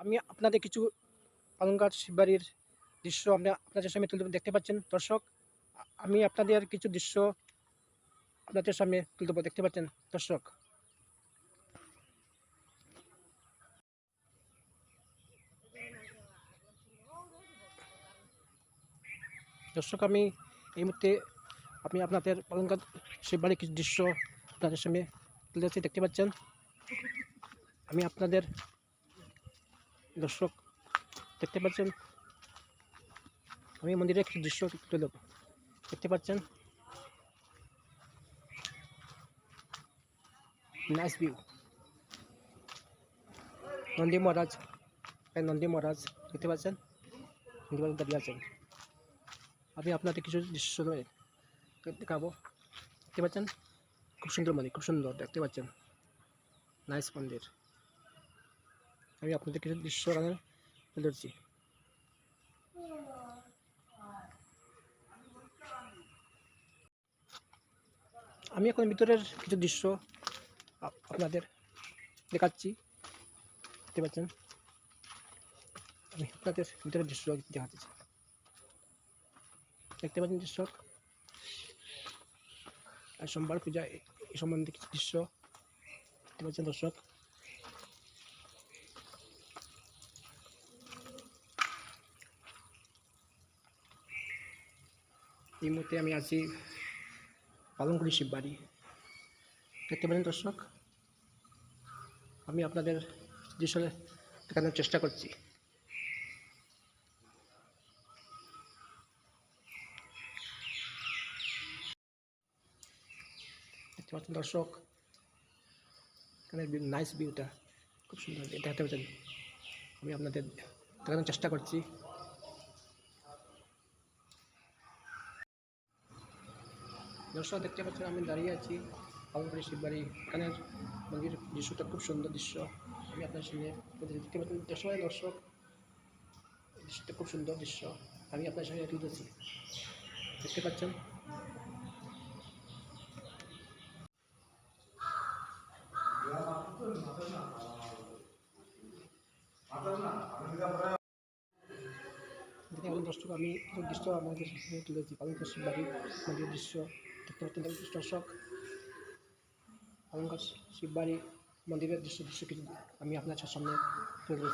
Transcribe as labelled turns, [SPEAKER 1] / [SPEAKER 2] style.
[SPEAKER 1] আমি আপনাদের কিছু পালংঘাট শিববাড়ির দৃশ্য আমরা আপনাদের সামনে তুলতে দেখতে পাচ্ছেন দর্শক, আমি আপনাদের কিছু দৃশ্য আপনাদের সামনে তুলতে। দেখতে পাচ্ছেন দর্শক। দর্শক, আমি এই মুহূর্তে আমি আপনাদের পালংঘাট শিববাড়ির কিছু দৃশ্য আপনাদের সামনে তুলে দেখতে পাচ্ছেন, আমি আপনাদের দর্শক, দেখতে পাচ্ছেন? আমি মন্দিরের একটি দৃশ্য তুলে দেবো দেখতে পাচ্ছেন? নাইস ভিউ নন্দী মহারাজ নন্দী মহারাজ, দেখতে পাচ্ছেন? নন্দী মহারাজ দাঁড়িয়ে আছেন। আমি আপনাদের কিছু দৃশ্য দেখাবো। দেখতে পাচ্ছেন? খুব সুন্দর মন্দির, খুব সুন্দর, দেখতে পাচ্ছেন? নাইস মন্দির। আমি আপনাদের কিছু দৃশ্য তুলে ধরছি আমি এখন ভিতরের কিছু দৃশ্য আপ- আপনাদের দেখাচ্ছি। দেখতে পাচ্ছেন? আমি আপনাদের ভিতরের দৃশ্য দেখাচ্ছি দেখতে পাচ্ছেন দৃশ্য আর সোমবার পূজা এই সম্বন্ধে কিছু দৃশ্য। দেখতে পাচ্ছেন দর্শক? এই মুহূর্তে আমি আছি পালনকুড়ি শিববাড়ি। দেখতে পারেন দর্শক, আমি আপনাদের দৃশ্য দেখানোর চেষ্টা করছি। দেখতে পাচ্ছেন দর্শক, এখানে নাইস ভিউটা খুব সুন্দর দেখাতে পাচ্ছেন। আমি আপনাদের দেখানোর চেষ্টা করছি। দর্শক দেখতে পাচ্ছেন, আমি দাঁড়িয়ে আছি পালনপুরি শিববাড়ি। এখানের মন্দির দৃশ্যটা খুব সুন্দর দৃশ্য। আমি আপনার সামনে দেখতে পাচ্ছেন দর্শক দর্শক, দৃশ্যটা খুব সুন্দর দৃশ্য। আমি আপনার সামনে তুলে ধরছি। দেখতে পাচ্ছেন? দর্শক, আমি দৃশ্য আমাদের তুলেছি পালনপুর শিববাড়ি মন্দিরের দৃশ্য। দর্শক পালনপুর শিববাড়ি মন্দিরের দৃশ্য দৃশ্য কিছু আমি আপনার সামনে তুলে